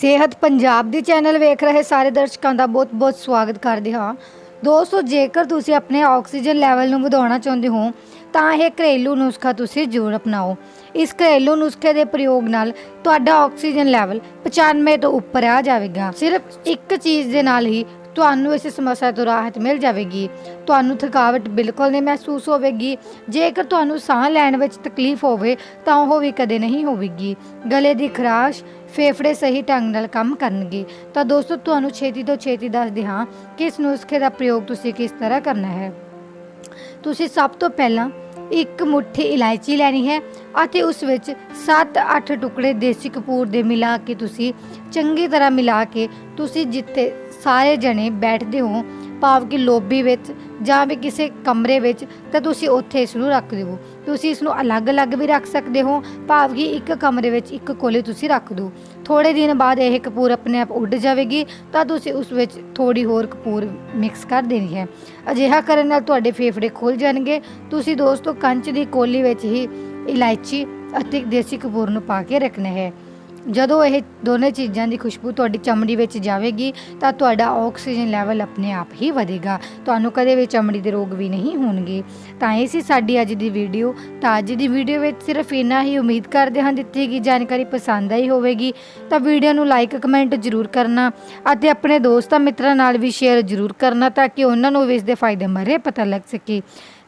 ਸਿਹਤ ਪੰਜਾਬ ਦੀ ਚੈਨਲ ਵੇਖ ਰਹੇ ਸਾਰੇ ਦਰਸ਼ਕਾਂ ਦਾ ਬਹੁਤ-ਬਹੁਤ ਸਵਾਗਤ ਕਰਦੇ ਹਾਂ। ਦੋਸਤੋ, ਜੇਕਰ ਤੁਸੀਂ ਆਪਣੇ ਆਕਸੀਜਨ ਲੈਵਲ ਨੂੰ ਵਧਾਉਣਾ ਚਾਹੁੰਦੇ ਹੋ, ਤਾਂ ਇਹ ਘਰੇਲੂ ਨੁਸਖਾ ਤੁਸੀਂ ਜ਼ਰੂਰ ਅਪਣਾਓ। ਇਸ ਘਰੇਲੂ ਨੁਸਖੇ ਦੇ ਪ੍ਰਯੋਗ ਨਾਲ ਤੁਹਾਡਾ ਆਕਸੀਜਨ ਲੈਵਲ 95 ਤੋਂ ਉੱਪਰ ਆ ਜਾਵੇਗਾ। ਸਿਰਫ ਇੱਕ ਚੀਜ਼ ਦੇ ਨਾਲ ਹੀ ਤੁਹਾਨੂੰ ਇਸ ਸਮੱਸਿਆ ਤੋਂ ਰਾਹਤ ਮਿਲ ਜਾਵੇਗੀ। ਤੁਹਾਨੂੰ ਥਕਾਵਟ ਬਿਲਕੁਲ ਨਹੀਂ ਮਹਿਸੂਸ ਹੋਵੇਗੀ। ਜੇਕਰ ਤੁਹਾਨੂੰ ਸਾਹ ਲੈਣ ਵਿੱਚ ਤਕਲੀਫ ਹੋਵੇ, ਤਾਂ ਉਹ ਵੀ ਕਦੇ ਨਹੀਂ ਹੋਵੇਗੀ। ਗਲੇ ਦੀ ਖਰਾਸ਼ ਫੇਫੜੇ ਸਹੀ ਢੰਗ ਨਾਲ ਕੰਮ ਕਰਨਗੇ। ਤਾਂ ਦੋਸਤੋ, ਤੁਹਾਨੂੰ ਛੇਤੀ ਤੋਂ ਛੇਤੀ ਦੱਸਦੇ ਹਾਂ ਕਿ ਇਸ ਨੁਸਖੇ ਦਾ ਪ੍ਰਯੋਗ ਤੁਸੀਂ ਕਿਸ ਤਰ੍ਹਾਂ ਕਰਨਾ ਹੈ। ਤੁਸੀਂ ਸਭ ਤੋਂ ਪਹਿਲਾਂ ਇੱਕ ਮੁੱਠੀ ਇਲਾਇਚੀ ਲੈਣੀ ਹੈ ਅਤੇ ਉਸ ਵਿੱਚ 7-8 ਟੁਕੜੇ ਦੇਸੀ ਕਪੂਰ ਦੇ ਮਿਲਾ ਕੇ ਤੁਸੀਂ ਚੰਗੀ ਤਰ੍ਹਾਂ ਮਿਲਾ ਕੇ ਤੁਸੀਂ ਜਿੱਥੇ ਸਾਰੇ ਜਣੇ ਬੈਠਦੇ ਹੋ, ਭਾਵ ਕਿ ਲੋਬੀ ਵਿੱਚ ਜਾਂ ਵੀ ਕਿਸੇ ਕਮਰੇ ਵਿੱਚ, ਤਾਂ ਤੁਸੀਂ ਉੱਥੇ ਇਸ ਨੂੰ ਰੱਖ ਦਿਓ। ਤੁਸੀਂ ਇਸ ਨੂੰ ਅਲੱਗ-ਅਲੱਗ ਵੀ ਰੱਖ ਸਕਦੇ ਹੋ, ਭਾਵ ਕਿ ਇੱਕ ਕਮਰੇ ਵਿੱਚ ਇੱਕ ਕੋਲੇ ਤੁਸੀਂ ਰੱਖ ਦਿਓ। ਥੋੜੇ ਦਿਨ ਬਾਅਦ ਇਹ ਕਪੂਰ ਆਪਣੇ ਆਪ ਉੱਡ ਜਾਵੇਗੀ, ਤਾਂ ਤੁਸੀਂ ਉਸ ਵਿੱਚ ਥੋੜੀ ਹੋਰ ਕਪੂਰ ਮਿਕਸ ਕਰ ਦੇਣੀ ਹੈ। ਅਜਿਹਾ ਕਰਨ ਨਾਲ ਤੁਹਾਡੇ ਫੇਫੜੇ ਖੁੱਲ ਜਾਣਗੇ। ਤੁਸੀਂ ਦੋਸਤੋ ਕੰਚ ਦੀ ਕੋਲੀ ਵਿੱਚ ਹੀ ਇਲਾਇਚੀ ਅਤੇ ਦੇਸੀ ਕਪੂਰ ਨੂੰ ਪਾ ਕੇ ਰੱਖਣਾ ਹੈ। ਜਦੋਂ ਇਹ ਦੋਨੇ ਚੀਜ਼ਾਂ ਦੀ ਖੁਸ਼ਬੂ ਤੁਹਾਡੀ ਚਮੜੀ ਵਿੱਚ ਜਾਵੇਗੀ, ਤਾਂ ਤੁਹਾਡਾ ਆਕਸੀਜਨ ਲੈਵਲ ਆਪਣੇ ਆਪ ਹੀ ਵਧੇਗਾ। ਤੁਹਾਨੂੰ ਕਦੇ ਵੀ ਚਮੜੀ ਦੇ ਰੋਗ ਵੀ ਨਹੀਂ ਹੋਣਗੇ। ਤਾਂ ਇਹ ਸੀ ਸਾਡੀ ਅੱਜ ਦੀ ਵੀਡੀਓ। ਤਾਂ ਅੱਜ ਦੀ ਵੀਡੀਓ ਵਿੱਚ ਸਿਰਫ ਇੰਨਾ ਹੀ। ਉਮੀਦ ਕਰਦੇ ਹਾਂ ਦਿੱਤੀ ਗਈ ਜਾਣਕਾਰੀ ਪਸੰਦ ਆਈ ਹੋਵੇਗੀ। ਤਾਂ ਵੀਡੀਓ ਨੂੰ ਲਾਈਕ, ਕਮੈਂਟ ਜ਼ਰੂਰ ਕਰਨਾ ਅਤੇ ਆਪਣੇ ਦੋਸਤਾਂ ਮਿੱਤਰਾਂ ਨਾਲ ਵੀ ਸ਼ੇਅਰ ਜ਼ਰੂਰ ਕਰਨਾ ਤਾਂ ਕਿ ਉਹਨਾਂ ਨੂੰ ਵੀ ਇਸ ਦੇ ਫਾਇਦੇ ਬਾਰੇ ਪਤਾ ਲੱਗ ਸਕੇ।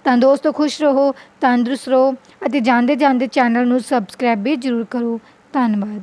ਤਾਂ ਦੋਸਤੋ, ਖੁਸ਼ ਰਹੋ, ਤੰਦਰੁਸਤ ਰਹੋ ਅਤੇ ਜਾਂਦੇ ਜਾਂਦੇ ਚੈਨਲ ਨੂੰ ਸਬਸਕ੍ਰਾਈਬ ਵੀ ਜ਼ਰੂਰ ਕਰੋ। ਧੰਨਵਾਦ।